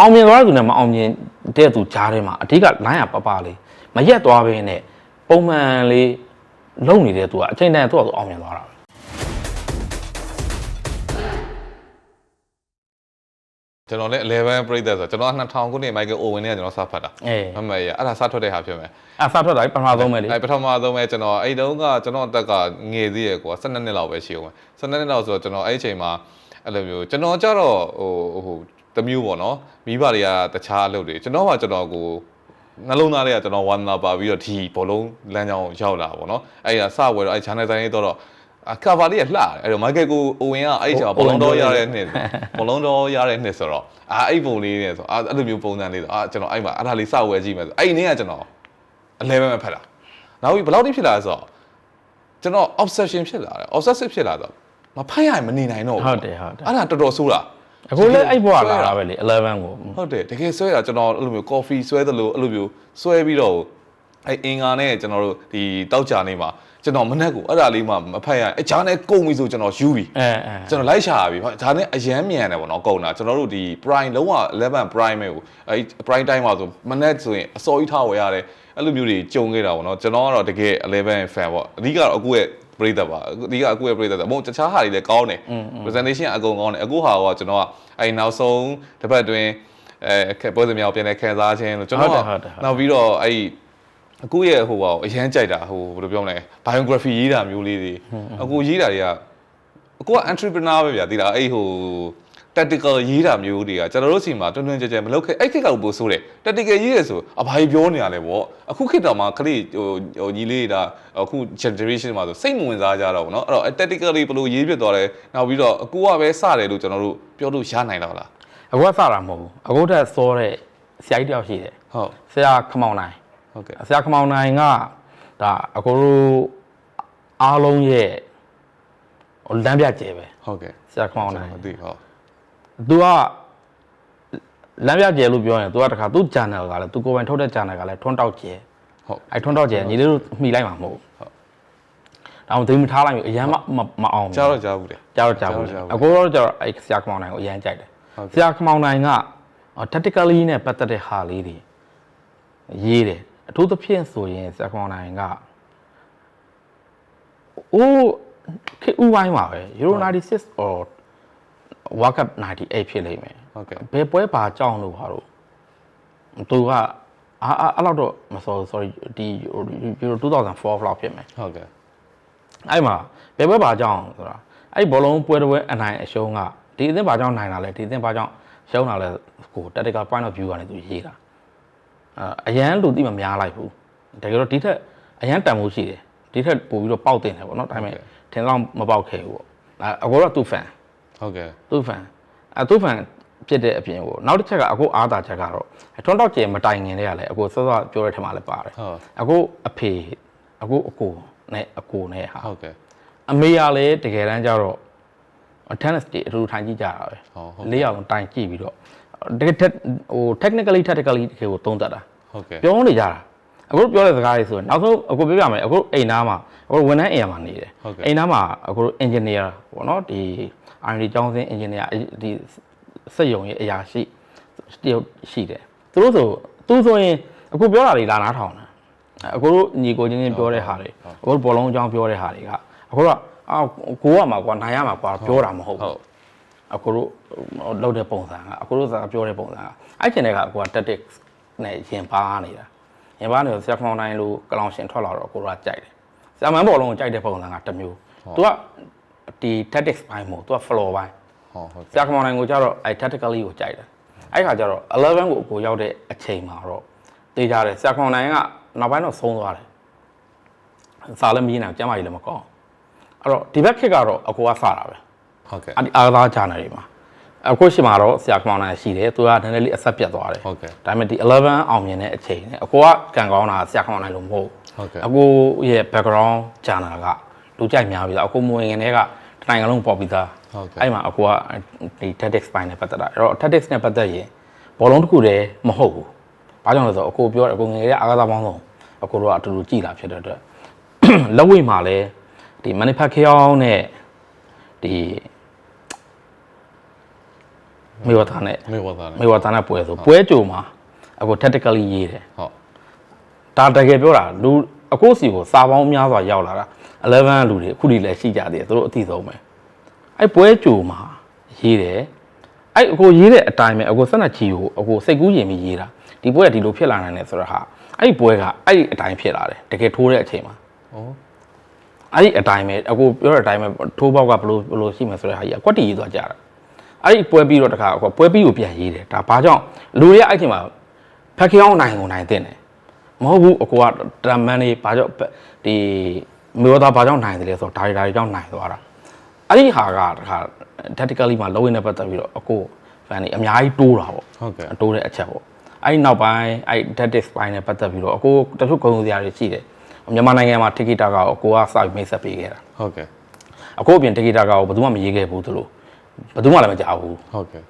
အောင်မြင်သွားတဲ့သူနဲ့မအောင်မြင်တဲ့သူကြားထဲမှာအဓိကလိုင်းရပပလေးမရက်သွားဘဲနဲ့ပုံမှန်လေးလုံနေတဲ့သူကအချိန်တန်သူ့အတူအောင်မြင်သွားတာပဲကျွန်တော်လည်း11ပြိသက်ဆိုတော့ကျွန်တော်က2000ခုနှစ် Michael Owen နဲ့ကျွန်တော်စဖတ်တာအေးမမရအဲ့ဒါစထွက်တဲ့ဟာဖြစ်မယ်အစထွက်တာပထမဆုံးပဲလေအဲ့ပထမဆုံးပဲကျွန်တော်အဲ့တုန်းကကျွန်တော်အသက်ကငယ်သေးရကွာ12နှစ်လောက်ပဲရှိအောင်12နှစ်လောက်ဆိုတော့ကျွန်တော်အဲ့အချိန်မှာအဲ့လိုမျိုးကျွန်တော်ကြတော့ဟိုဟို တမျိုးပေါ့နော်မိဘတွေကတခြားအလုပ်တွေကျွန်တော်ကကျွန်တော်ကိုနှလုံးသားတွေကကျွန်တော်ဝမ်းသာပါပြီးတော့ဒီဘောလုံးလမ်းကြောင်းရောက်လာပေါ့နော်အဲ့ဒါစဝယ်တော့အဲ့ channel တိုင်းလေးတော့အကာဗာလေးကလှတယ်အဲ့တော့ Michael ကိုအိုဝင်ကအဲ့ချိန်မှာဘောလုံးတော့ရတဲ့နှစ်ဘောလုံးတော့ရတဲ့နှစ်ဆိုတော့အာအဲ့ပုံလေးနဲ့ဆိုအာအဲ့လိုမျိုးပုံစံလေးဆိုအာကျွန်တော်အဲ့မှာအဲ့ဒါလေးစဝယ်ကြည့်မယ်ဆိုအဲ့ဒီနေ့ကကျွန်တော်11ပဲဖတ်တာနောက်ပြီးဘယ်လောက်ထိဖြစ်လာလဲဆိုတော့ကျွန်တော် obsession ဖြစ်လာတယ် obsessive ဖြစ်လာတော့မဖတ်ရရင်မနေနိုင်တော့ဘူးဟုတ်တယ်ဟုတ်တယ်အဲ့ဒါတော်တော်ဆိုးတာ အခုလည်းအဲ့ဘွားလာတာပဲလေ11ကိုဟုတ်တယ်တကယ်ဆွဲတာကျွန်တော်အဲ့လိုမျိုး coffee ဆွဲသလိုအဲ့လိုမျိုးဆွဲပြီးတော့အဲ့အင်္ဂါနဲ့ကျွန်တော်တို့ဒီတောက်ကြနေမှာကျွန်တော်မနဲ့ကိုအဲ့ဒါလေးမှမဖတ်ရရင်အချားနဲ့ကုန်ပြီဆိုကျွန်တော်ယူပြီအဲအဲကျွန်တော်လိုက်ရှာပြီဟုတ်ဒါနဲ့အရန်မြန်တယ်ပေါ့နော်ကုန်တာကျွန်တော်တို့ဒီ prime လုံးဝ11 prime ပဲကိုအဲ့ prime time မှာဆိုမနဲ့ဆိုရင်အစောကြီးထားဝယ်ရတယ်အဲ့လိုမျိုးတွေကြုံခဲ့တာပေါ့နော်ကျွန်တော်ကတော့တကယ်11 fan ပေါ့အဓိကတော့အခုရဲ့ ပရိသတ်ပါအဓိကအခုရဲ့ပရိသတ်အမဟုတ်တခြားဟာတွေလည်းကောင်းတယ် presentation အကုန်ကောင်းတယ်အခုဟာကကျွန်တော်ကအဲ့နောက်ဆုံးတစ်ပတ်တွင်းအဲပွဲစဉ်များပြန်လဲခံစားခြင်းလို့ကျွန်တော်ကနောက်ပြီးတော့အဲ့အခုရဲ့ဟိုပါအရန်ကြိုက်တာဟိုဘယ်လိုပြောမလဲ biography ရေးတာမျိုးလေးတွေအခုရေးတာတွေကအကိုက entrepreneur ပဲဗျာသိလားအဲ့ဟို tactical ရေးတာမျိုးတွေကကျွန်တော်တို့စီမှာတွန်းတွန်းကြဲကြဲမလုပ်ခဲ့အဲ့ခေတ်ကပို့ဆိုးတယ် tactical ရေးရဆိုအဘာကြီးပြောနေရလဲဗောအခုခေတ်တော်မှာခလေးဟိုဟိုညီလေးဒါအခု generation မှာဆိုစိတ်မဝင်စားကြတော့ဘူးเนาะအဲ့တော့ tactical လေးဘယ်လိုရေးပြသွားလဲနောက်ပြီးတော့အကိုကပဲစတယ်လို့ကျွန်တော်တို့ပြောလို့ရနိုင်တော့လား အခုကစတာမဟုတ်ဘူးအခုတက်စောတဲ့ဆရာကြီးတယောက်ရှိတယ် ဟုတ် ဆရာခမောင်နိုင် ဟုတ်ကဲ့ ဆရာခမောင်နိုင်ကဒါအခုတို့အားလုံးရဲ့ဟိုလမ်းပြကျဲပဲ ဟုတ်ကဲ့ ဆရာခမောင်နိုင် မသိဟုတ် သူကလမ်းပြကျဲလို့ပြောရင်သူကတခါသူ့ channel ကလည်းသူကိုယ်ပိုင်ထုတ်တဲ့ channel ကလည်းထွန်းတောက်ကျဲဟုတ်အဲထွန်းတောက်ကျဲညီလေးတို့မှီလိုက်မှာမဟုတ်ဘူးဒါအောင်သိမထားလိုက်ဘူးအရန်မမမအောင်ဘူးကြားတော့ကြားဘူးလေကြားတော့ကြားဘူးကြားဘူးအခုတော့ကျတော့အဲဆရာခမောင်နိုင်ကိုအရန်ကြိုက်တယ်ဟုတ်ကဲ့ဆရာခမောင်နိုင်က tactically နဲ့ပတ်သက်တဲ့ဟာလေးတွေရေးတယ်အထူးသဖြင့်ဆိုရင်ဆရာခမောင်နိုင်ကအိုးခေဥပိုင်းမှာပဲ Euro 96 or World Cup 98ဖြစ်လိမ့်မယ်ဟုတ်ကဲ့ဘယ်ပွဲပါကြောင်းလို့ဟာတော့သူကအာအာအဲ့လောက်တော့မစော sorry ဒီ Euro 2004လောက်ဖြစ်မယ်ဟုတ်ကဲ့အဲ့မှာဘယ်ဘွဲဘာကြောင့်ဆိုတာအဲ့ဘောလုံးပွဲတစ်ပွဲအနိုင်အရှုံးကဒီအသင်းဘာကြောင့်နိုင်တာလဲဒီအသင်းဘာကြောင့်ရှုံးတာလဲကို tactical point of view ကနေသူရေးတာအအရန်လူတိမများလိုက်ဘူးတကယ်တော့ဒီထက်အရန်တန်ဖို့ရှိတယ်ဒီထက်ပို့ပြီးတော့ပေါက်တင်တယ်ပေါ့နော်ဒါပေမဲ့ထင်တော့မပေါက်ခဲ့ဘူးပေါ့အဲအကောတော့သူ့ fan ဟုတ်ကဲ့သူ့ fan အဲသူ့ fan ဖြစ်တဲ့အပြင်ကိုနောက်တစ်ချက်ကအခုအားသာချက်ကတော့ထွန်းတော့ကျဲမတိုင်ငင်တဲ့ကလည်းအခုစောစောပြောတဲ့ထက်မှလည်းပါတယ်ဟုတ်အခုအဖေအခုအကိုနဲ့အကိုနဲ့ဟာဟုတ်ကဲ့အမေကလည်းတကယ်တမ်းကျတော့ tennis တွေအတူတူထိုင်ကြည့်ကြတာပဲဟုတ်ဟုတ်လေးယောက်လုံးတိုင်ကြည့်ပြီးတော့တကယ် tech- ဟို technically tactically တကယ်ကိုသုံးတတ်တာဟုတ်ကဲ့ပြောနေကြတာ အခုပြောတဲ့စကားတွေဆိုရင်နောက်ဆုံးအခုပြောပြမယ်အခုအိမ်သားမှာအခုဝန်ထမ်းအိမ်ယာမှာနေတယ်ဟုတ်ကဲ့အိမ်သားမှာအခု engineer ပေါ့နော်ဒီ R&D ကျောင်းစင်း engineer ဒီစက်ရုံရဲ့အရာရှိတယောက်ရှိတယ်သူတို့ဆိုသူဆိုရင်အခုပြောတာတွေလာနားထောင်တာအခုတို့ညီကိုချင်းချင်းပြောတဲ့ဟာတွေအခုဘောလုံးအကြောင်းပြောတဲ့ဟာတွေကအခုတော့အာကိုကမှာကွာနိုင်ရမှာကွာပြောတာမဟုတ်ဟုဘူးတ်အခုတို့လောက်တဲ့ပုံစံကအခုတို့စကားပြောတဲ့ပုံစံကအဲ့ကျင်တဲ့ကအခုက tactics နဲ့ရင်ပါနေတာ ရင်ပါနေတော့ဆရာခေါင်းတိုင်းလို့ကလောင်ရှင်ထွက်လာတော့ကိုတို့ကကြိုက်တယ်ဆရာမန်ဘောလုံးကိုကြိုက်တဲ့ပုံစံကတစ်မျိုးသူကဒီ tactics ဘိုင်းမို့သူက floor ဘိုင်းဟုတ်ဟုတ်ဆရာခေါင်းတိုင်းကိုကြတော့အဲ့ tactically ကိုကြိုက်တယ်အဲ့ခါကျတော့11ကိုအကိုရောက်တဲ့အချိန်မှာတော့တေးကြတယ်ဆရာခေါင်းတိုင်းကနောက်ပိုင်းတော့ဆုံးသွားတယ်စာလည်းမရင်းနိုင်ကျမ်းမာကြီးလည်းမကောင်းအဲ့တော့ဒီဘက်ခစ်ကတော့အကိုကစတာပဲဟုတ်ကဲ့အဲ့ဒီအားသားချာနယ်တွေမှာ အခုရှိမှာတော့ဆရာကမောင်နိုင်ရှိတယ်သူကနည်းနည်းလေးအဆက်ပြတ်သွားတယ်ဟုတ်ကဲ့ဒါပေမဲ့ဒီ11အောင်မြင်တဲ့အချိန်နဲ့အကိုကကံကောင်းတာဆရာကမောင်နိုင်လို့မဟုတ်ဟုတ်ကဲ့အကိုရဲ့ background channel ကလူကြိုက်များပြီလားအကိုမဝင်ငင်တွေကတနိုင်ငံလုံးပေါ်ပြီးသားဟုတ်ကဲ့အဲ့မှာအကိုကဒီ tactics ပိုင်းနဲ့ပတ်သက်တာအဲ့တော့ tactics နဲ့ပတ်သက်ရင်ဘောလုံးတစ်ခုတည်းမဟုတ်ဘူးဘာကြောင့်လဲဆိုတော့အကိုပြောတယ်အကိုငယ်ရဲ့အားကစားပေါင်းဆုံးအကိုတို့ကအတူတူကြည်လာဖြစ်တဲ့အတွက်လက်ဝိတ်မှာလည်းဒီ manufacturing နဲ့ဒီ မေဝသားနဲ့မေဝသားနဲ့မေဝသားနဲ့ပွဲဆိုပွဲကြိုမှာအခု tactically ရေးတယ်ဟုတ်ဒါတကယ်ပြောတာလူအခုစီကိုစာပေါင်းများစွာရောက်လာတာ11လူတွေအခုဒီလည်းရှိကြသေးတယ်သူတို့အသိဆုံးပဲအဲ့ပွဲကြိုမှာရေးတယ်အဲ့အခုရေးတဲ့အတိုင်းပဲအခုဆက်နက်ချီကိုအခုစိတ်ကူးရင်ပြီးရေးတာဒီပွဲကဒီလိုဖြစ်လာနိုင်တယ်ဆိုတော့ဟာအဲ့ဒီပွဲကအဲ့ဒီအတိုင်းဖြစ်လာတယ်တကယ်ထိုးတဲ့အချိန်မှာဩအဲ့ဒီအတိုင်းပဲအခုပြောတဲ့အတိုင်းပဲထိုးပေါက်ကဘလို့ဘလို့ရှိမှဆိုတဲ့ဟာကြီးကကွက်တီရေးသွားကြတာ အဲ့ဒီပွဲပြီးတော့တခါအခုပွဲပြီးကိုပြန်ရေးတယ်ဒါဘာကြောင့်လူတွေကအဲ့ချိန်မှာဖက်ခေအောင်နိုင်ကုန်နိုင်တဲ့တယ်မဟုတ်ဘူးအကူကတမန်နေဘာကြောင့်ဒီမျိုးသားဘာကြောင့်နိုင်တယ်လဲဆိုတော့ဒါတွေဒါတွေကြောင့်နိုင်သွားတာအဲ့ဒီဟာကတခါ tactically မှာလုံးဝနဲ့ပတ်သက်ပြီးတော့အကူ fan တွေအများကြီးတိုးတာပေါ့ဟုတ်ကဲ့တိုးတဲ့အချက်ပေါ့အဲ့ဒီနောက်ပိုင်းအဲ့ tactics ပိုင်းနဲ့ပတ်သက်ပြီးတော့အကူတချို့ကုန်းစရာတွေရှိတယ်မြန်မာနိုင်ငံမှာ tiki taka ကိုအကူကစာပြီးမိတ်ဆက်ပေးခဲ့တာဟုတ်ကဲ့အခုအပြင် tiki taka ကိုဘယ်သူမှမရေးခဲ့ဘူးသူလို့ ဘယ်သူမှလည်းမကြောက်ဘူးဟုတ်ကဲ့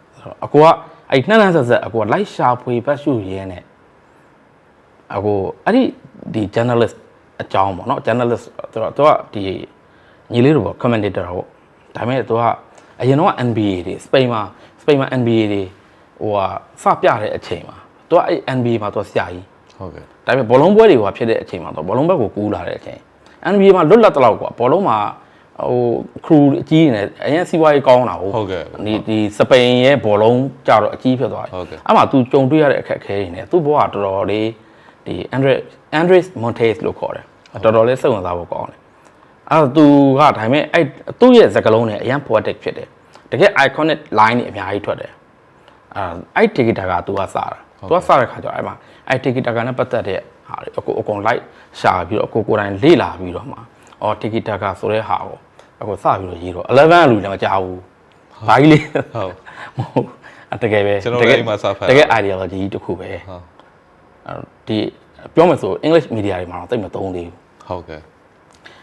အကိုကအဲ့နှမ်းနှမ်းဆက်ဆက်အကိုကလိုက်ရှာဖွေဘတ်ရှုရဲနဲ့အကိုအဲ့ဒီဒီ journalist အကြောင်းပေါ့နော် journalist ဆိုတော့သူကဒီညီလေးတို့ပေါ့ commentator ပေါ့ဒါပေမဲ့သူကအရင်တော့ NBA တွေစပိန်မှာစပိန်မှာ NBA တွေဟိုဟာစပြတဲ့အချိန်မှာသူကအဲ့ NBA မှာသူကဆရာကြီးဟုတ်ကဲ့ဒါပေမဲ့ဘောလုံးပွဲတွေဟိုဟာဖြစ်တဲ့အချိန်မှာသူဘောလုံးဘက်ကိုကူးလာတဲ့အချိန် NBA မှာလွတ်လပ်တလောက်ကွာဘောလုံးမှာ ဟိုခရူအကြီးနေအရင်စီးပွားရေးကောင်းတာဟုတ် ဟုတ်ကဲ့ ဒီဒီစပိန်ရဲ့ဘောလုံးကြတော့အကြီးဖြစ်သွားတယ် ဟုတ်ကဲ့ အဲ့မှာ तू ကြုံတွေ့ရတဲ့အခက်အခဲတွေနဲ့သူ့ဘဝကတော်တော်လေးဒီ Andre Andres Montes လို့ခေါ်တယ်တော်တော်လေးစိတ်ဝင်စားဖို့ကောင်းတယ်အဲ့တော့ तू ကဒါပေမဲ့အဲ့သူ့ရဲ့စကားလုံးနဲ့အရင် poetic ဖြစ်တယ်တကယ် iconic line တွေအများကြီးထွက်တယ်အဲ့အဲ့ ticket က तू ကစားတာ तू ကစားတဲ့ခါကျတော့အဲ့မှာအဲ့ ticket ကနဲ့ပတ်သက်တဲ့ဟာတွေအကုန်အကုန် like ရှာပြီးတော့အကိုကိုယ်တိုင်လေ့လာပြီးတော့မှအော် ticket ကဆိုတဲ့ဟာကို အကိုစပြီးတော့ရေးတော့11လူလည်းမကြောက်ဘူးဘာကြီးလေးဟုတ်မဟုတ်အတကယ်ပဲကျွန်တော်လည်းအိမ်မှာစာဖတ်တကယ် ideology တစ်ခုပဲဟုတ်အဲ့ဒီပြောမယ်ဆို English media တွေမှာတော့တိတ်မသုံးသေးဘူးဟုတ်ကဲ့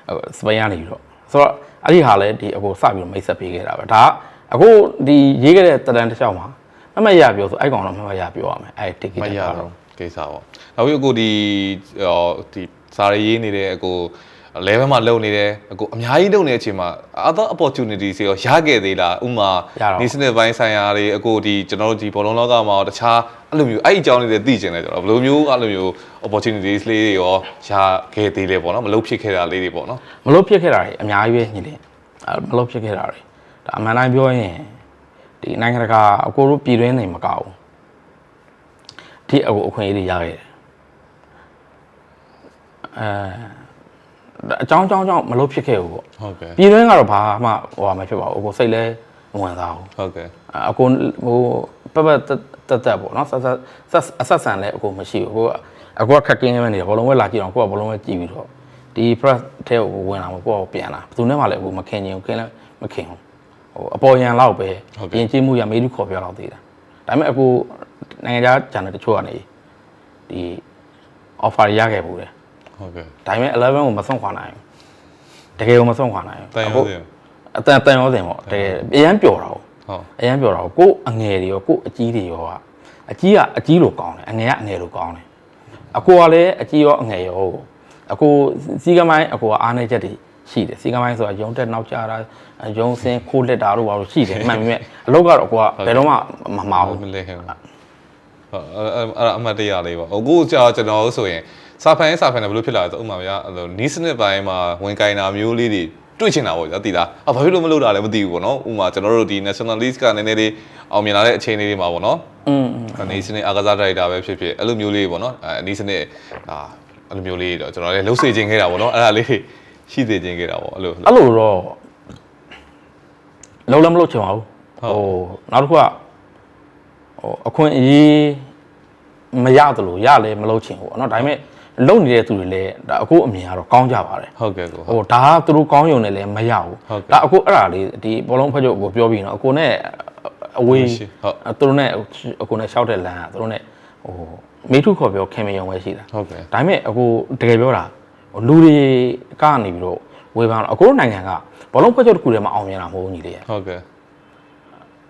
ဟိုစပိန်ကနေပြီးတော့ဆိုတော့အဲ့ဒီဟာလည်းဒီအခုစပြီးတော့မိတ်ဆက်ပေးခဲ့တာပဲဒါကအခုဒီရေးခဲ့တဲ့တရန်တစ်ချောင်းမှာမမတ်ရပြောဆိုအဲ့ကောင်တော့မမတ်ရပြောရမယ်အဲ့ ticket မရတော့ကိစ္စပေါ့နောက်ပြီးအခုဒီဟောဒီစာရေးရေးနေတဲ့အကို level မှာလုံနေတယ်အကိုအများကြီးလုံနေတဲ့အချိန်မှာ other opportunities တွေရောရခဲ့သေးလားဥမာရတော့ဒီစနစ်ပိုင်းဆိုင်ရာတွေအကိုဒီကျွန်တော်တို့ဒီဘောလုံးလောကမှာရောတခြားအဲ့လိုမျိုးအဲ့ဒီအကြောင်းလေးတွေသိကျင်တယ်ကျွန်တော်ဘယ်လိုမျိုးအဲ့လိုမျိုး opportunities လေးတွေရောရခဲ့သေးလဲပေါ့နော်မလုပ်ဖြစ်ခဲ့တာလေးတွေပေါ့နော်မလို့ဖြစ်ခဲ့တာတွေအများကြီးပဲညီလေးအဲ့မလို့ဖြစ်ခဲ့တာတွေဒါအမှန်တိုင်းပြောရင်ဒီနိုင်ငံတကာအကိုတို့ပြည်တွင်းနေမကောက်ဘူးဒီအကိုအခွင့်အရေးတွေရခဲ့တယ်အဲ အကြောင်းအကြောင်းကြောင့်မလို့ဖြစ်ခဲ့ဘူးပေါ့ဟုတ်ကဲ့ပြည်တွင်းကတော့ဘာမှဟိုဟာမဖြစ်ပါဘူးအကိုစိတ်လဲမဝင်စားဘူးဟုတ်ကဲ့အကိုဟိုပပတက်တက်တက်ပေါ့နော်ဆက်ဆက်ဆက်အဆက်ဆန်လဲအကိုမရှိဘူးအကိုကအကိုကခက်ကင်းနေနေတယ်ဘောလုံးဝဲလာကြည့်အောင်ကိုကဘောလုံးဝဲကြည့်ပြီးတော့ဒီ press ထဲကိုဝင်လာမှာကိုကပြန်လာဘယ်သူနဲ့မှလည်းအကိုမခင်ချင်ဘူးခင်လည်းမခင်ဘူးဟိုအပေါ်ရန်လောက်ပဲရင်ကျေးမှုရမေးလူခေါ်ပြတော့သေးတာဒါပေမဲ့အကိုနိုင်ငံခြားဂျန်နယ်တချို့ကနေဒီ offer ရခဲ့ဘူးတယ် ဟုတ်ကဲ့ဒါပေမဲ့11ကိုမဆုံးခွာနိုင်ဘူးတကယ်ကိုမဆုံးခွာနိုင်ဘူးတန်ရောအခုစင်အတန်တန်ရောစင်ပေါ့တကယ်အရန်ပျော်တာပေါ့ဟုတ်အရန်ပြောတာကိုကိုအငယ်တွေရောကိုအကြီးတွေရောကအကြီးကအကြီးလိုကောင်းတယ်အငယ်ကအငယ်လိုကောင်းတယ်အကိုကလည်းအကြီးရောအငယ်ရောအကိုစီကမိုင်းအကိုကအားနေချက်တွေရှိတယ်စီကမိုင်းဆိုတာရုံတက်နောက်ကျတာရုံစင်းခိုးလက်တာတို့ဘာလို့ရှိတယ်မှန်ပြီမဲ့အလုပ်ကတော့အကိုကဘယ်တော့မှမမအောင်မလဲခင်ဟုတ်အဲ့အဲ့အမှတ်တရလေးပါအခုကြာကျွန်တော်ဆိုရင် စာဖန်ရေးစာဖန်တယ်ဘယ်လိုဖြစ်လာလဲဆိုဥမာဗျာအဲ့လိုနီးစနစ်ပိုင်းမှာဝင်ကင်တာမျိုးလေးတွေတွေ့ချင်တာပေါ့ဗျာသိလားအဘာဖြစ်လို့မလုပ်တာလဲမသိဘူးပေါ့နော်ဥမာကျွန်တော်တို့ဒီ National League ကနည်းနည်းလေးအောင်မြင်လာတဲ့အချိန်လေးတွေမှာပေါ့နော်อืมအနေစနစ်အာကစားဒါရိုက်တာပဲဖြစ်ဖြစ်အဲ့လိုမျိုးလေးပေါ့နော်အဲအနေစနစ်အာအဲ့လိုမျိုးလေးတော့ကျွန်တော်လည်းလှုပ်စေခြင်းခဲ့တာပေါ့နော်အဲ့ဒါလေးရှိစေခြင်းခဲ့တာပေါ့အဲ့လိုအဲ့လိုတော့လုံးလည်းမလုပ်ချင်ပါဘူးဟိုနောက်တစ်ခုကဟိုအခွင့်အရေးမရသလိုရလဲမလုပ်ချင်ဘူးပေါ့နော်ဒါပေမဲ့ လုံနေတဲ့သူတွေလည်းဒါအခုအမြင်ကတော့ကောင်းကြပါတယ်ဟုတ်ကဲ့ကိုဟိုဒါကသူတို့ကောင်းရုံနဲ့လည်းမရဘူးဟုတ်ကဲ့ဒါအခုအဲ့ဒါလေးဒီဘောလုံးဖက်ချုပ်ကိုပြောပြီးနော်အကိုနဲ့အဝေးရှိဟုတ်သူတို့နဲ့အကိုနဲ့ရှောက်တဲ့လမ်းကသူတို့နဲ့ဟိုမေထုခေါ်ပြောခင်မယုံပဲရှိတာဟုတ်ကဲ့ဒါပေမဲ့အကိုတကယ်ပြောတာဟိုလူတွေကနေပြီးတော့ဝေဖန်တော့အကိုတို့နိုင်ငံကဘောလုံးဖက်ချုပ်တစ်ခုတည်းမှာအောင်မြင်တာမဟုတ်ဘူးညီလေးရဟုတ်ကဲ့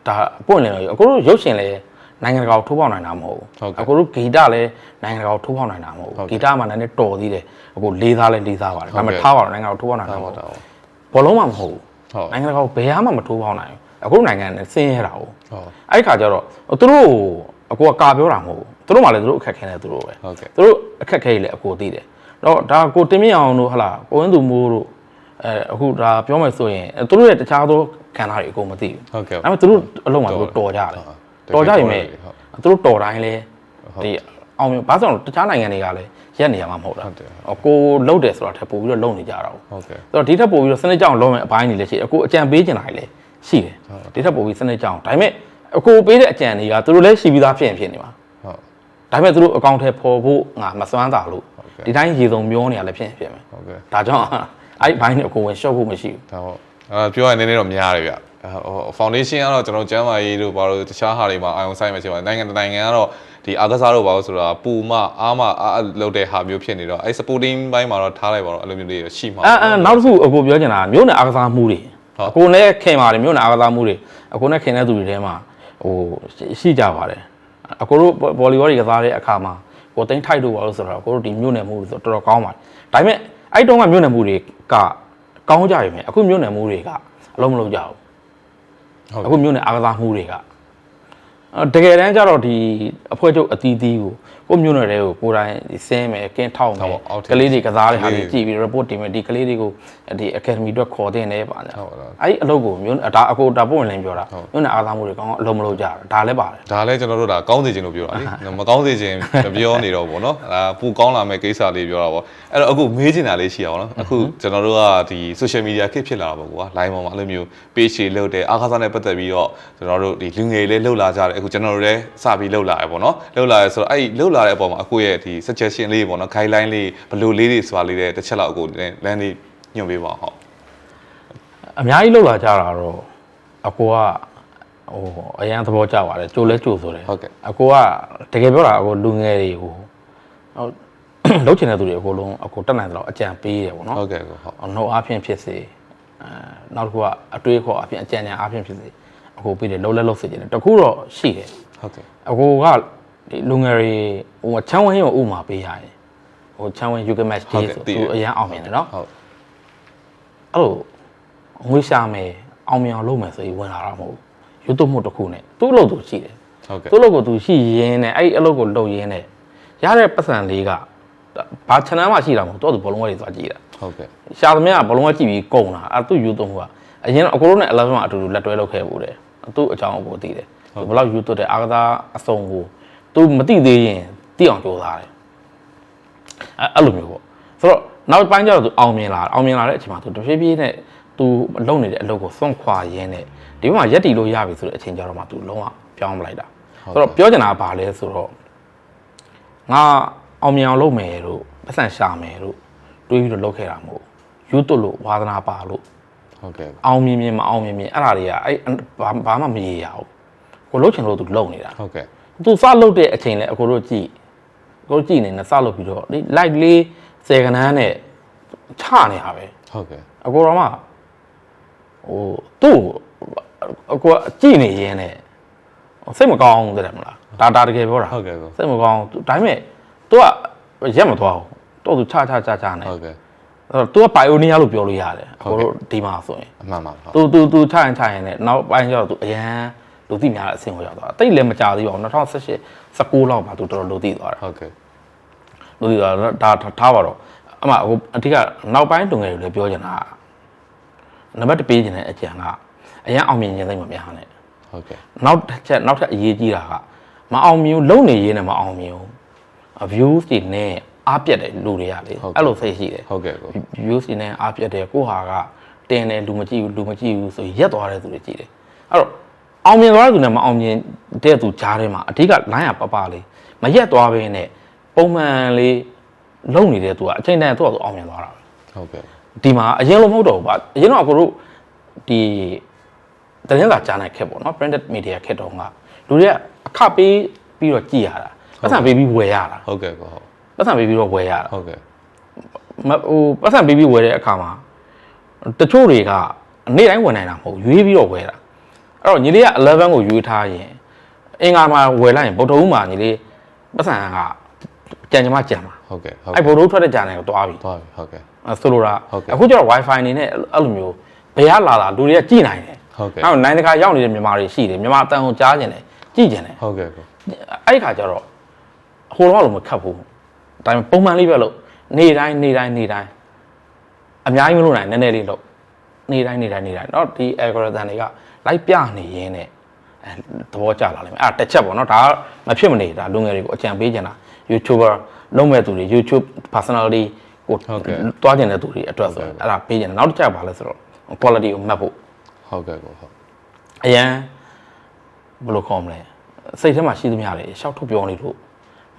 ဒါပွင့်လင်းလို့အကိုတို့ရုပ်ရှင်လည်း နိုင်ငံတကာကိုထိုးပေါက်နိုင်တာမဟုတ်ဟုတ်ကဲ့ဘူးအကိုတို့ဂီတလည်းနိုင်ငံတကာကိုထိုးပေါက်နိုင်တာမဟုတ်ဟုတ်ဘူးကဲ့ဂီတမှာလည်းတော်သေးတယ်အကိုလေးစားလဲလေးစားပါတယ်ဟုတ်ဒါပေကဲ့မဲ့ထားပါတော့နိုင်ငံတကာကိုထိုးပေါက်နိုင်တာတာမပါဟုတ်တာဘူးဘောလုံးမှမဟုတ်ဘူးဟုတ်နိုင်ငံတကာကိုဘယ်ဟာမှမထိုးပေါက်နိုင်ဘူးအခုနိုင်ငံနဲ့ဆင်းရဲတာ哦ဟုတ်အဲ့ဒီခါကျတော့သူတို့အကိုကကာပြောတာမဟုတ်ဘူးသူတို့မှလည်းသူတို့အခက်ခဲနေသူတို့ပဲဟုတ်ကဲ့သူတို့အခက်ခဲကြီးလည်းအကိုသိတယ်တော့ဒါကိုတင်မြင့်အောင်တို့ဟလာကိုဝင်းသူမိုးတို့အဲအခုဒါပြောမယ်ဆိုရင်သူတို့ရဲ့တခြားသောခန္ဓာတွေအကုန်မသိဘူးဟုတ်ကဲ့ဒါပေမဲ့သူတို့အလုံးမှာသူတို့တော်ကြတယ်ဟု တ်တော်ကြရင်မဲ့ဟုတ်သူတို့တော်တိုင်းလဲဟုတ်ဒီအောင်မြင်ဘာလို့လဲတခြားနိုင်ငံတွေကလည်းရက်နေရမှာမဟုတ်တာဟုတ်တယ်ကိုလှုပ်တယ်ဆိုတာထပ်ပို့ပြီးတော့လှုပ်နေကြတာ哦ဟုတ်ကဲ့ဆိုတော့ဒီထက်ပို့ပြီးတော့စနစ်ကြောင်လုံးမဲ့အပိုင်းတွေလည်းရှိတယ်အခုအကြံပေးချင်တာတွေလည်းရှိတယ်ဟုတ်ဒီထက်ပို့ပြီးစနစ်ကြောင်ဒါပေမဲ့အခုပေးတဲ့အကြံတွေကသူတို့လည်းရှိပြီးသားဖြစ်ရင်ဖြစ်နေမှာဟုတ်ဒါပေမဲ့သူတို့အကောင့်ထဲပေါ်ဖို့ငါမစွမ်းတာလို့ဟုတ်ကဲ့ဒီတိုင်းရေစုံမျောနေရလည်းဖြစ်ရင်ဖြစ်မယ်ဟုတ်ကဲ့ဒါကြောင့်အဲ့ဒီဘိုင်းတွေအကုန်ဝင်ရှော့ဖို့မရှိဘူးဒါပေါ့အဲပြောရရင်နည်းနည်းတော့များတယ်ဗျ ဟို foundation ကတော့ကျွန်တော်ကျမ်းမာရေးတို့ဘာလို့တခြားဟာတွေမှာအာရုံစိုက်မှရှိပါတယ်နိုင်ငံတစ်နိုင်ငံကတော့ဒီအာကစားတို့ဘာလို့ဆိုတာပူမအားမအားလုပ်တဲ့ဟာမျိုးဖြစ်နေတော့အဲ supporting ဘိုင်းမှာတော့ထားလိုက်ပါတော့အဲ့လိုမျိုးလေးရရှိမှာအဲအဲနောက်တစ်ခုအကိုပြောချင်တာကမြို့နယ်အားကစားမှုတွေဟုတ်အကိုနဲ့ခင်ပါတယ်မြို့နယ်အားကစားမှုတွေအကိုနဲ့ခင်တဲ့သူတွေထဲမှာဟိုရှိရှိကြပါတယ်အကိုတို့ဗော်လီဘောတွေကစားတဲ့အခါမှာကိုသိန်းထိုက်တို့ပါလို့ဆိုတော့အကိုတို့ဒီမြို့နယ်မှုတွေဆိုတော့တော်တော်ကောင်းပါတယ်ဒါပေမဲ့အဲ့တုန်းကမြို့နယ်မှုတွေကကောင်းကြပြီမယ်အခုမြို့နယ်မှုတွေကအလုံးမလုံးကြဘူးဟုတ် အခုမြို့နယ်အားကစားမှုတွေကအဲ့ တကယ်တမ်းကျတော့ဒီအဖွဲ့ချုပ်အသီးသီးကိုကိုယ့်မြို့နယ်တွေကိုကိုယ်တိုင်စင်းမယ်ကင်းထောက်မဟုတ်ယ်ပါအောက်ထစ်ကလေးတွေကစားတဲ့ဟာတွေကလေးတွေကြည့်ပြီး report တင်မယ်ဒီကလေးတွေကိုဒီ academy အတွက်ခေါ်တင်နေပါညာဟုတ်ပါလားအဲ့ဒီအလုပ်ကိုမြို့ဒါအကိုဒါပုံဝင်လင်းပြောတာဟုတ်မြို့နယ်အားကစားမှုတွေကောင်းအောင်အလုပ်မလုပ်ကြတာဒါလည်းပါတယ်ဒါလည်းကျွန်တော်တို့ဒါကောင်းစေခြင်းလို့ပြောတာလေမကောင်းစေခြင်းမပြောနေတော့ဘောနော်ဒါပူကောင်းလာမဲ့ကိစ္စလေးပြောတာပေါ့အဲ့တော့အခုမေးချင်တာလေးရှိအောင်နော်အခုကျွန်တော်တို့ကဒီ social media ခေတ်ဖြစ်လာတာပေါ့ကွာ line ပေါ်မှာအဲ့လိုမျိုး page တွေလုပ်တယ်အားကစားနဲ့ပတ်သက်ပြီးတော့ကျွန်တော်တို့ဒီလူငယ်လေးလှုပ်လာကြတယ်အခုကျွန်တော်တို့လည်းစပြီးလှုပ်လာရပေါ့နော်လှုပ်လာရဆိုတော့အဲ့ဒီလှုပ်လာတဲ့အပေါ်မှာအခုရဲ့ဒီ suggestion လေးပေါ့နော် guideline လေးဘယ်လိုလေးတွေဆိုတာလေးတဲ့တစ်ချက်လောက်အခုလမ်းလေးညွှန်ပေးပါအောင်ဟုတ်အများကြီးလောက်လာကြတာတော့အကိုကဟိုအရန်သဘောကျပါတယ်ကြိုလဲကြိုဆိုတယ်ဟုတ်ကဲ့အကိုကတကယ်ပြောတာအကိုလူငယ်တွေကိုဟိုလုပ်ချင်တဲ့သူတွေအကုန်လုံးအကိုတက်နိုင်တယ်လို့အကြံပေးတယ်ပေါ့နော်ဟုတ်ကဲ့ကိုဟုတ်နှုတ်အားဖြင့်ဖြစ်စေအဲနောက်တစ်ခုကအတွေးခေါ်အဖြစ်အကြံဉာဏ်အားဖြင့်ဖြစ်စေ အကိုပြီးတယ်လုံးလဲလုံးစေချင်တယ်တခုတော့ရှိတယ်ဟုတ်ကဲ့အကိုကဒီလူငယ်တွေဟိုချမ်းဝင်းကိုဥမာပေးရတယ်ဟိုချမ်းဝင်း you can match day ဆိုသူအရန်အောင်မြင်တယ်နော်ဟုတ်အဲ့လိုငွေရှာမယ်အောင်မြင်အောင်လုပ်မယ်ဆိုပြီးဝင်လာတာမဟုတ်ဘူးရွတ်သွမှုတစ်ခုနဲ့သူ့အလုပ်သူရှိတယ်ဟုတ်ကဲ့သူ့အလုပ်ကိုသူရှိရင်းနဲ့အဲ့ဒီအလုပ်ကိုလုပ်ရင်းနဲ့ရတဲ့ပတ်စံလေးကဘာချန်နယ်မှရှိတာမဟုတ်သူကသူဘလုံးဝတွေသွားကြည့်တာဟုတ်ကဲ့ရှာသမျှကဘလုံးဝကြည့်ပြီးကုန်တာအဲ့သူ့ရွတ်သွမှုကအရင်အကိုလုံးနဲ့11မှာအတူတူလက်တွဲလုပ်ခဲ့ဘူးတယ် သူ့အကြောင်းအကိုသိတယ်သူဘယ်လောက်ရွတ်သွတဲ့အာကစားအစုံကိုသူမသိသေးရင်သိအောင်ကြိုးစားတယ်အဲ့အဲ့လိုမျိုးပေါ့ဆိုတော့နောက်ပိုင်းကျတော့သူအောင်မြင်လာအောင်မြင်လာတဲ့အချိန်မှာသူတဖြည်းဖြည်းနဲ့သူလုပ်နေတဲ့အလုပ်ကိုစွန့်ခွာရင်းနဲ့ဒီဘက်မှာရက်တီလို့ရပြီဆိုတဲ့အချိန်ကျတော့မှသူလုံးဝပြောင်းမလိုက်တာဆိုတော့ပြောချင်တာကဘာလဲဆိုတော့ငါအောင်မြင်အောင်လုပ်မယ်လို့ပတ်စံရှာမယ်လို့တွေးပြီးတော့လုပ်ခဲ့တာမဟုတ်ဘူးယူသွလို့ဝါသနာပါလို့ ဟုတ်ကဲ့အောင်မြင်မြင်မအောင်မြင်မြင်အဲ့ဒါတွေကအဲ့ဘာဘာမှမရေရဘူးကိုလှုပ်ချင်လို့သူလှုပ်နေတာဟုတ်ကဲ့သူစလှုပ်တဲ့အချိန်လဲအကိုတို့ကြည့်အကိုတို့ကြည့်နေနဲ့စလှုပ်ပြီးတော့ဒီ light လေးစေကနန်းနဲ့ချနေတာပဲဟုတ်ကဲ့အကိုတော်မှဟိုသူ့အကိုကကြည့်နေရင်းနဲ့စိတ်မကောင်းဘူးတဲ့မလားဒါဒါတကယ်ပြောတာဟုတ်ကဲ့ကိုစိတ်မကောင်းဘူးဒါပေမဲ့ तू ကရက်မသွားဘူးတော့သူချချချချနဲ့ဟုတ်ကဲ့အဲ့ တော့ तू က pioneer လို့ပြောလို့ရတယ်အဟုတ်ကဲ့ကိုတို့ဒီမှာဆိုရင်အမှန်ပါဟုတ်သူသူသူချရင်ချရင်လည်းနောက်ပိုင်းကျတော့သူအရန်လူသိများတဲ့အဆင့်ကိုရောက်သွားတာတိတ်လည်းမကြသေးပါဘူး2018 19လောက်မှာသူတော်တော်လူသိသွားတာဟုတ်ကဲ့လူသိသွားတော့ဒါထားပါတော့အမဟိုအဓိကနောက်ပိုင်းတုံငယ်တွေလည်းပြောချင်တာကနံပါတ်1ပေးချင်တဲ့အကြံကအရန်အောင်မြင်ခြင်းသိမ့်မများနဲ့ဟုတ်ကဲ့နောက်တစ်ချက်နောက်ထပ်အရေးကြီးတာကမအောင်မြင်ဘူးလုံနေရေးနဲ့မအောင်မြင်ဘူး views တွေနဲ့ အားပြတ်တဲ့လူတွေကလေအဲ့လိုစိတ်ရှိတယ်ဟုတ်ကဲ့ကို views တွေနဲ့အားပြတ်တယ်ကိုဟာကတင်တယ်လူမကြည့်ဘူးလူမကြည့်ဘူးဆိုရက်သွားတဲ့သူတွေကြည့်တယ်အဲ့တော့အောင်မြင်သွားတဲ့သူနဲ့မအောင်မြင်တဲ့သူကြားထဲမှာအဓိက line ကပပလေးမရက်သွားဘဲနဲ့ပုံမှန်လေးလုံနေတဲ့သူကအချိန်တန်သူ့အတူအောင်မြင်သွားတာပဲဟုတ်ကဲ့ဒီမှာအရင်လိုမဟုတ်တော့ဘူးဗျအရင်တော့အကိုတို့ဒီသတင်းစာကြားနိုင်ခက်ပေါ့နော် printed media ခက်တော့ကလူတွေကအခပေးပြီးတော့ကြည်ရတာပတ်စံပေးပြီးဝယ်ရတာဟုတ်ကဲ့ကိုဟုတ် ပတ်စံပေးပြီးတော့ဝယ်ရတာဟုတ်ကဲ့မဟိုပတ်စံပေးပြီးဝယ်တဲ့အခါမှာတချို့တွေကနေ့တိုင်းဝယ်နိုင်တာမဟုတ်ရွေးပြီးတော့ဝယ်တာအဲ့တော့ညီလေးက11ကိုရွေးထားရင်အင်္ဂါမှာဝယ်လိုက်ရင်ဗုဒ္ဓဦးမှာညီလေးပတ်စံကကြံကြမကြံမှာဟုတ်ကဲ့ဟုတ်အဲ့ဗုဒ္ဓဦးထွက်တဲ့ကြံတယ်ကိုတွားပြီသွားပြီဟုတ်ကဲ့အဲဆိုလိုတာဟုတ်ကဲ့အခုကျတော့ wifi အနေနဲ့အဲ့လိုမျိုးဘယ်ကလာတာလူတွေကကြည်နိုင်တယ်ဟုတ်ကဲ့နောက်နိုင်တကာရောက်နေတဲ့မြန်မာတွေရှိတယ်မြန်မာအတန်ကိုကြားကျင်တယ်ကြည့်ကျင်တယ်ဟုတ်ကဲ့ကိုအဲ့ဒီခါကျတော့ဟိုတော့လို့မခတ်ဘူး ဒါပေမဲ့ပုံမှန်လေးပဲလို့နေတိုင်းနေတိုင်းနေတိုင်းအများကြီးမလို့နိုင်နည်းနည်းလေးလို့နေတိုင်းနေတိုင်းနေတိုင်းเนาะဒီ algorithm တွေကလိုက်ပြနေရင်းနဲ့အဲသဘောကျလာလိမ့်မယ်အဲ့ဒါတစ်ချက်ပေါ့เนาะဒါကမဖြစ်မနေဒါလူငယ်တွေကိုအကြံပေးချင်တာ YouTuber လုံးမဲ့သူတွေ YouTube personality ကို ဟုတ်ကဲ့ တွားကျင်တဲ့သူတွေအတွက်ဆိုအဲ့ဒါပေးချင်တယ်နောက်တစ်ချက်ပါလဲဆိုတော့ quality ကိုမှတ်ဖို့ ဟုတ်ကဲ့ကိုဟုတ် အရန်ဘယ်လိုခေါ်မလဲစိတ်ထဲမှာရှိသမျှတွေရှောက်ထုတ်ပြောနေလို့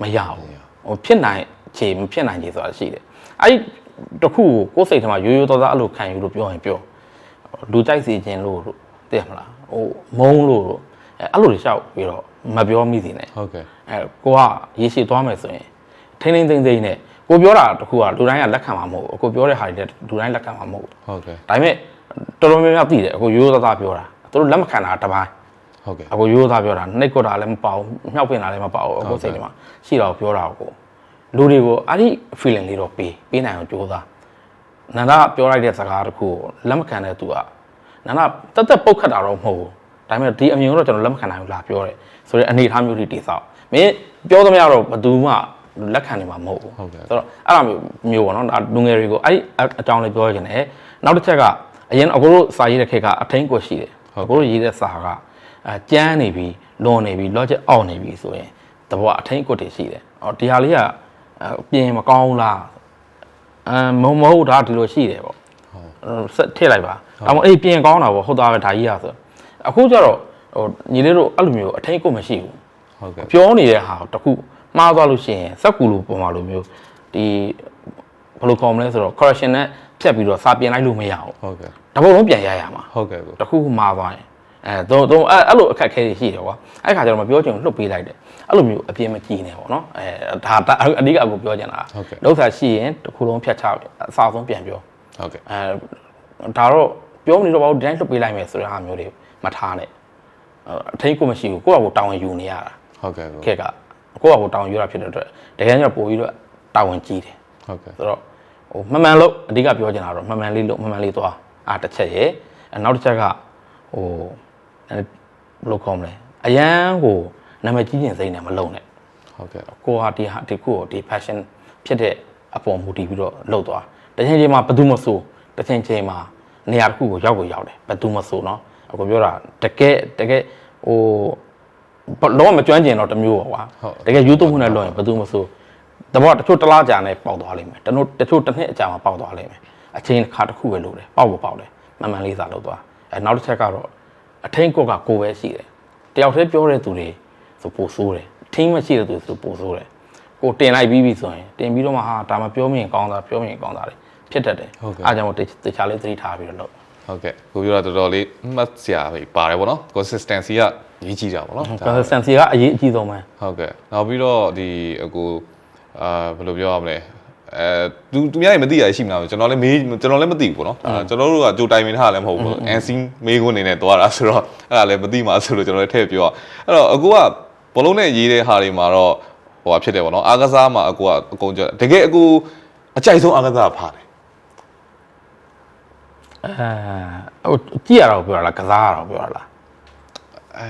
မရဘူးဟိုဖြစ်နိုင် ခြေမဖြစ်နိုင်ခြေဆိုတာရှိတယ်အဲ့ဒီတစ်ခုကိုကိုယ်စိတ်ထဲမှာရိုးရိုးသားသားအဲ့လိုခံယူလို့ပြောရင်ပြောလူကြိုက်စီခြင်းလို့လို့သိရမလားဟိုမုန်းလို့လို့အဲ့အဲ့လိုတွေရှောက်ပြီးတော့မပြောမိစေနဲ့ဟုတ်ကဲ့အဲကိုကရေရှည်သွားမယ်ဆိုရင်ထိန်းထိန်းသိမ်းသိမ်းနဲ့ကိုပြောတာတစ်ခုကလူတိုင်းကလက်ခံမှာမဟုတ်ဘူးကိုပြောတဲ့ဟာတွေလည်းလူတိုင်းလက်ခံမှာမဟုတ်ဘူးဟုတ်ကဲ့ဒါပေမဲ့တော်တော်များများသိတယ်အခုရိုးရိုးသားသားပြောတာသူတို့လက်မခံတာတစ်ပိုင်းဟုတ်ကဲ့အခုရိုးရိုးသားပြောတာနှိတ်ကွက်တာလည်းမပေါဘူးမြောက်ပင်တာလည်းမပေါဘူးအခုစိတ်ထဲမှာရှိတော့ပြောတာကို လူတွေကိုအဲ့ဒီ feeling လေးတော့ပေးပေးနိုင်အောင်ကြိုးစားနန္ဒကပြောလိုက်တဲ့စကားတစ်ခုကိုလက်မခံတဲ့သူကနန္ဒတက်တက်ပုတ်ခတ်တာတော့မဟုတ်ဘူးဒါပေမဲ့ဒီအမြင်ကိုတော့ကျွန်တော်လက်မခံနိုင်ဘူးလားပြောတယ်ဆိုတဲ့အနေအထားမျိုးတွေတိဆောက်မင်းပြောသမျှတော့ဘယ်သူမှလက်ခံနေမှာမဟုတ်ဘူးဟုတ်ကဲ့ဆိုတော့အဲ့လိုမျိုးမျိုးပေါ့နော်ဒါလူငယ်တွေကိုအဲ့ဒီအကြောင်းလေးပြောချင်တယ်နောက်တစ်ချက်ကအရင်အခုတို့စာရေးတဲ့ခေတ်ကအထင်းကိုရှိတယ်အခုတို့ရေးတဲ့စာကအဲကျန်းနေပြီလွန်နေပြီ logic အောက်နေပြီဆိုရင်တဘောအထင်းကိုတွေရှိတယ်အော်ဒီဟာလေးကအဲ ပြင်မကောင်းဘူးလားအဲမဟုတ်မဟုတ်ဒါဒီလိုရှိတယ်ပေါ့ဟုတ်ဆက်ထည့်လိုက်ပါဒါမှမဟုတ်အေးပြင်ကောင်းတာပေါ့ဟုတ်သားပဲဒါကြီးရဆိုအခုကျတော့ဟိုညီလေးတို့အဲ့လိုမျိုးအထင်းကိုမရှိဘူးဟုတ်ကဲ့ပြောနေတဲ့ဟာကိုတစ်ခုမှားသွားလို့ရှိရင်စက်ကူလိုပုံမှာလိုမျိုးဒီဘယ်လိုခေါ်မလဲဆိုတော့ correction နဲ့ဖြတ်ပြီးတော့စာပြင်လိုက်လို့မရဘူးဟုတ်ကဲ့တစ်ပုတ်လုံးပြန်ရရမှာဟုတ်ကဲ့ကိုတစ်ခုခုမှားသွားရင် အဲတော့တော့အဲ့အဲ့လိုအခက်အခဲတွေရှိတယ်ကွာအဲ့ခါကျတော့မပြောချင်ဘူးလှုပ်ပေးလိုက်တယ်အဲ့လိုမျိုးအပြင်းမကြည့်နဲ့ပေါ့နော်အဲဒါဒါအဓိကအခုပြောချင်တာဟုတ်ကဲ့လောက်စားရှိရင်တစ်ခုလုံးဖြတ်ချအစားဆုံးပြန်ပြောဟုတ်ကဲ့အဲဒါတော့ပြောမနေတော့ဘာလို့ဒီတိုင်းလှုပ်ပေးလိုက်မယ်ဆိုတဲ့ဟာမျိုးတွေမထားနဲ့အထိတ်ကိုမရှိဘူးကိုယ့်အကိုတောင်းဝင်ယူနေရတာဟုတ်ကဲ့ကိုခက်ကကိုယ့်အကိုတောင်းယူရဖြစ်တဲ့အတွက်တကယ်ကျတော့ပို့ပြီးတော့တာဝန်ကြီးတယ်ဟုတ်ကဲ့ဆိုတော့ဟိုမှန်မှန်လို့အဓိကပြောချင်တာတော့မှန်မှန်လေးလို့မှန်မှန်လေးသွားအားတစ်ချက်ရယ်အဲနောက်တစ်ချက်ကဟို အဲဘယ်လိုခေါ်မလဲအရန်ကိုနာမည်ကြီးကျင်စိမ့်နဲ့မလုံနဲ့ ဟုတ်ကဲ့ ကိုဟာဒီဟာဒီခုကိုဒီ passion ဖြစ်တဲ့အပေါ်မူတည်ပြီးတော့လှုပ်သွားတချိန်ချိန်မှာဘယ်သူမဆိုတချိန်ချိန်မှာနေရာတစ်ခုကိုရောက်ကိုရောက်တယ်ဘယ်သူမဆိုเนาะအခုပြောတာတကယ်တကယ်ဟိုဘလုံးဝမကျွမ်းကျင်တော့တစ်မျိုးပါကွာတကယ်ယူသွမှုနဲ့လွန်ရင်ဘယ်သူမဆိုတဘောတချို့တစ်လားကြာနဲ့ပေါက်သွားလိမ့်မယ်တချို့တချို့တစ်နှစ်အကြာမှာပေါက်သွားလိမ့်မယ်အချိန်တစ်ခါတစ်ခုပဲလို့တယ်ပေါက်ကိုပေါက်တယ်မှန်မှန်လေးစားလို့သွားအဲနောက်တစ်ချက်ကတော့ အထင်းကိုကကိုပဲရှိတယ်တယောက်တည်းပြောတဲ့သူတွေဆိုပိုဆိုးတယ်ထင်းမရှိတဲ့သူဆိုပိုဆိုးတယ်ကိုတင်လိုက်ပြီးပြီဆိုရင်တင်ပြီးတော့မှဟာဒါမှပြောမြင်ကောင်းတာပြောမြင်ကောင်းတာလေဖြစ်တတ်တယ်အားကြောင့်တခြားလေးသတိထားပြီးတော့လုပ်ဟုတ်ကဲ့ကိုပြောတာတော်တော်လေးမှတ်စရာပဲပါတယ်ဗောနော် consistency ကရေးကြည့်တာဗောနော်ဒါ consistency ကအရေးအကြီးဆုံးပဲဟုတ်ကဲ့နောက်ပြီးတော့ဒီအကိုအာဘယ်လိုပြောရမလဲ အဲသူသူများတွေမသိရရှိမလားကျွန်တော်လည်းမေးကျွန်တော်လည်းမသိဘူးပေါ့နော်အဲကျွန်တော်တို့ကကြိုတိုင်မင်ထားတာလည်းမဟုတ်ဘူးပေါ့အန်စီမေးခွန်းနေနဲ့သွားတာဆိုတော့အဲ့ဒါလည်းမသိမှဆိုလို့ကျွန်တော်လည်းထည့်ပြောအဲ့တော့အကိုကဘလုံးနဲ့ရေးတဲ့ဟာတွေမှာတော့ဟိုဟာဖြစ်တယ်ပေါ့နော်အားကစားမှာအကိုကအကုန်ကြတကယ်အကိုအကြိုက်ဆုံးအားကစားဖားတယ်အဲဟိုကြည့်ရတော့ပြောတာလားကစားရတော့ပြောတာလားအဲ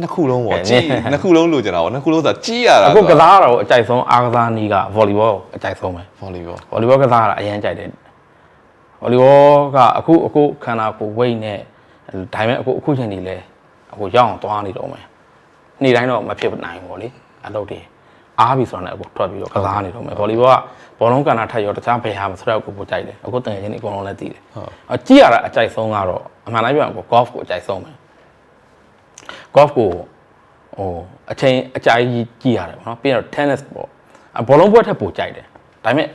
နှစ်ခုလုံးပေါ့အဲကြည့်နှစ်ခုလုံးလိုချင်တာပေါ့နှစ်ခုလုံးဆိုတာကြည့်ရတာအခုကစားရတော့အကြိုက်ဆုံးအားကစားနည်းက volleyball အကြိုက်ဆုံးပဲဗောလီဘော volleyball ကစားရတာအရင်ကြိုက်တယ် volleyball ကအခုအခုခန္ဓာကိုယ် weight နဲ့ဒါပေမဲ့အခုအခုချိန်ဒီလဲအခုရောက်အောင်သွားနေတော့မယ်နေ့တိုင်းတော့မဖြစ်နိုင်ဘူးလေအလုပ်တွေအားပြီဆိုတာနဲ့အခုထွက်ပြီးတော့ကစားနေတော့မယ် volleyball ကဘောလုံးကန်တာထက်ရောတခြားဘယ်ဟာမဆိုတော့အခုပိုကြိုက်တယ်အခုတကယ်ချင်းအကုန်လုံးလည်းသိတယ်ဟုတ်အကြည့်ရတာအကြိုက်ဆုံးကတော့အမှန်တိုင်းပြောရင်ကို golf ကိုအကြိုက်ဆုံးပဲ golf ကိုဟိုအချိန်အကြိုက်ကြီးကြည့်ရတယ်ပေါ့နော်ပြီးတော့ tennis ပေါ့အဘောလုံးပွဲထက်ပိုကြိုက်တယ်ဒါပေမဲ့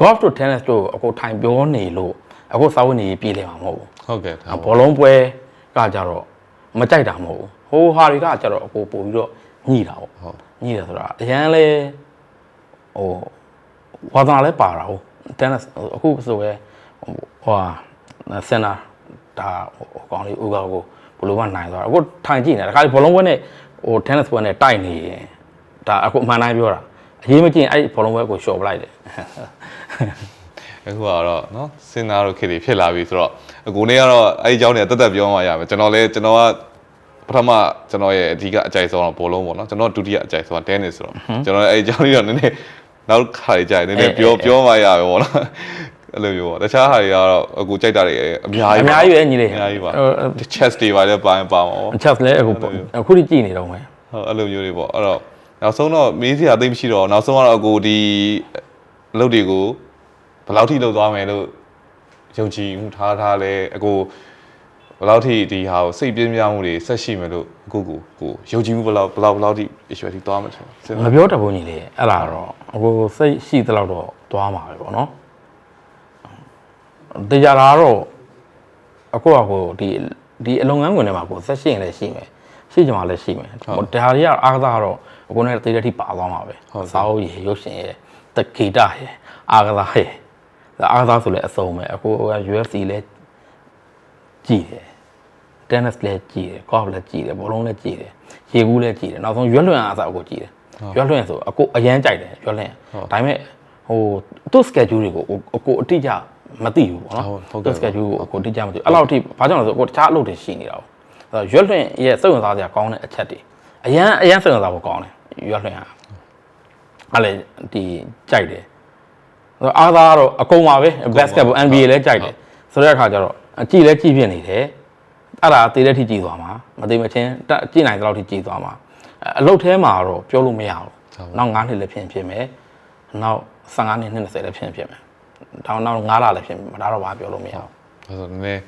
golf တို့ tennis တို့အခုထိုင်ပြောနေလို့အခုစာဝတ်နေရေးပြေးလဲမှာမဟုတ်ဘူးဟုတ်ကဲ့ဒါဘောလုံးပွဲကကြတော့မကြိုက်တာမဟုတ်ဘူးဟိုဟာတွေကကြတော့အခုပို့ပြီးတော့ညှိတာပေါ့ဟုတ်ညှိတယ်ဆိုတာအရန်လဲဟိုဝါသနာလဲပါတာဟုတ် tennis အခုဆိုရဲဟိုဟာစင်နာဒါဟိုကောင်လေးဦးကောက်ကို ဘယ်လိုမှနိုင်သွားတာအခုထိုင်ကြည့်နေတခါဘောလုံးပွဲနဲ့ဟို tennis ပွဲနဲ့တိုက်နေရင်ဒါအခုအမှန်တိုင်းပြောတာအရေးမကြည့်ရင်အဲ့ဒီဘောလုံးပွဲကိုလျှော်ပလိုက်တယ်အခုကတော့နော်စဉ်းစားတော့ခေတ်တွေဖြစ်လာပြီဆိုတော့အကူနေကတော့အဲ့ဒီအကြောင်းတွေတက်တက်ပြောမှရမယ်ကျွန်တော်လည်းကျွန်တော်ကပထမကျွန်တော်ရဲ့အဓိကအကြိုက်ဆုံးတော့ဘောလုံးပေါ့နော်ကျွန်တော်ဒုတိယအကြိုက်ဆုံးက tennis ဆိုတော့ကျွန်တော်လည်းအဲ့ဒီအကြောင်းလေးတော့နည်းနည်းနောက်ခါလေးကြိုက်နည်းနည်းပြောပြောမှရမယ်ပေါ့နော် အဲ့လိုမျိုးပေါ့တခြားဟာတွေကတော့အကူကြိုက်တာတွေအများအကြီးများကြီးပဲညီလေးအများကြီးပါဟို chess တွေပါလည်းပါရင်ပါမှာပေါ့ချက်လဲအခုအခုထိကြည့်နေတော့မယ်ဟုတ်အဲ့လိုမျိုးတွေပေါ့အဲ့တော့နောက်ဆုံးတော့မေးစရာသိပ်မရှိတော့ဘူးနောက်ဆုံးကတော့အကိုဒီအလုပ်တွေကိုဘယ်လောက်ထိလုပ်သွားမယ်လို့ယုံကြည်မှုထားထားလဲအကိုဘယ်လောက်ထိဒီဟာကိုစိတ်ပြင်းပြမှုတွေဆက်ရှိမယ်လို့အကိုကိုကိုယုံကြည်မှုဘယ်လောက်ဘယ်လောက်ဘယ်လောက်ထိ issue ထိသွားမှာလဲစဉ်းမစားပြောတတ်ဘူးညီလေးအဲ့ဒါတော့အခုစိတ်ရှိသလောက်တော့သွားမှာပဲပေါ့နော် တရားတာကတော့အခုကကိုဒီဒီအလုပ်ငန်းခွင်ထဲမှာကိုဆက်ရှိရင်လည်းရှိမယ်ရှိကြမှာလည်းရှိမယ်ဒါတွေကအားကစားတော့အခုနဲ့တေးတဲ့ထိပါသွားမှာပဲစာအုပ်ရရုပ်ရှင်ရတက္ကေတရအားကစားရဒါအားကစားဆိုလည်းအစုံပဲအခုက UFC လည်းကြည့်တယ် tennis လည်းကြည့်တယ် golf လည်းကြည့်တယ်ဘောလုံးလည်းကြည့်တယ်ရေကူးလည်းကြည့်တယ်နောက်ဆုံးရွက်လွှင့်အားအစားအကိုကြည့်တယ်ရွက်လွှင့်ဆိုအကိုအရန်ကြိုက်တယ်ရွက်လွှင့်ဒါပေမဲ့ဟိုသူ့ schedule တွေကိုအကိုအတိအကျ မသိဘူးပေါ့နော်သူ့ schedule ကိုအကိုအတိအကျမသိဘူးအဲ့လောက်အထိဘာကြောင့်လဲဆိုအကိုတခြားအလုပ်တွေရှိနေတာပေါ့အဲ့တော့ရွက်လွှင့်ရဲ့စိတ်ဝင်စားစရာကောင်းတဲ့အချက်တွေအရန်အရန်စိတ်ဝင်စားဖို့ကောင်းတယ်ရွက်လွှင့်ဟာအဲ့လေဒီကြိုက်တယ်အားသားကတော့အကုန်ပါပဲ basketball NBA လည်းကြိုက်တယ်ဆိုတဲ့အခါကျတော့ကြည်လည်းကြည်ပြနေတယ်အဲ့ဒါတေးတဲ့ထိကြည်သွားမှာမသေးမချင်းတက်ကြည်နိုင်တဲ့လောက်ထိကြည်သွားမှာအဲ့အလုတ်ထဲမှာတော့ပြောလို့မရဘူးနောက်9နှစ်လည်းဖြစ်ရင်ဖြစ်မယ်နောက်15နှစ်20လည်းဖြစ်ရင်ဖြစ်မယ် ဒါနောက်9လလည်းဖြစ်မယ်ဒါတော့ဘာပြောလို့မရဘူးအဲ့ဆိုနည်းနည်း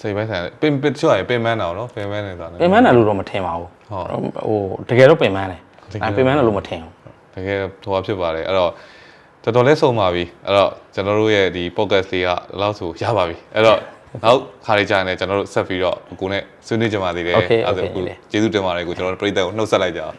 စိတ်ပိုင်းဆိုင်ပင်ပင်ချောရပင်မန်းတော့နော်ပင်မန်းနေတာပင်မန်းတယ်လို့တော့မထင်ပါဘူးဟုတ်ဟိုတကယ်တော့ပင်မန်းတယ်တကယ်အဲပင်မန်းတယ်လို့မထင်ဘူးတကယ်ဟိုဟာဖြစ်ပါတယ်အဲ့တော့တော်တော်လေးဆုံးပါပြီအဲ့တော့ကျွန်တော်တို့ရဲ့ဒီ podcast လေးကလောက်ဆိုရပါပြီအဲ့တော့နောက်ခါလေးကြာရင်လည်းကျွန်တော်တို့ဆက်ပြီးတော့ကိုနဲ့ဆွေးနွေးကြပါသေးတယ် Okay, ဒါဆို okay, ကိုလေကျေးဇူးတင်ပါတယ်ကိုကျွန်တော်တို့ပြည်သက်ကိုနှုတ်ဆက်လိုက်ကြအောင်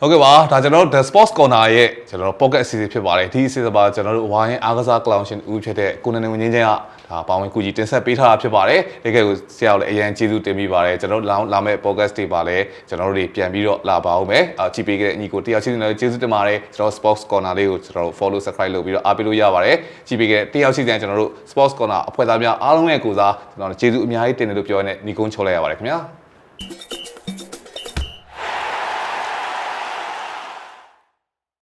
ဟုတ်ကဲ့ပါဒါကျွန်တော်တို့ The Sports Corner ရဲ့ကျွန်တော်တို့ pocket အစီအစဉ်ဖြစ်ပါတယ်ဒီအစီအစဉ်ပါကျွန်တော်တို့ဝိုင်းအားကစား clown ရှင်ဦးဖြစ်တဲ့ကိုနနေဝင်ချင်းချင်းကဒါပါဝင်ကူကြီးတင်ဆက်ပေးထားတာဖြစ်ပါတယ်တကယ်ကိုဆရာတို့လည်းအရင်ကျေးဇူးတင်ပြီးပါတယ်ကျွန်တော်တို့လာလာမဲ့ podcast တွေပါလဲကျွန်တော်တို့တွေပြန်ပြီးတော့လာပါအောင်မယ်အာကြည့်ပေးခဲ့တဲ့ညီကိုတယောက်ချင်းလည်းကျေးဇူးတင်ပါတယ်ကျွန်တော် Sports Corner လေးကိုကျွန်တော်တို့ follow subscribe လုပ်ပြီးတော့အားပေးလို့ရပါတယ်ကြည့်ပေးခဲ့တဲ့တယောက်ချင်းကျွန်တော်တို့ Sports Corner အဖွဲ့သားများအားလုံးရဲ့ကိုစားကျွန်တော်တို့ကျေးဇူးအများကြီးတင်တယ်လို့ပြောရတဲ့ညီကုန်းချောလိုက်ရပါတယ်ခင်ဗျာ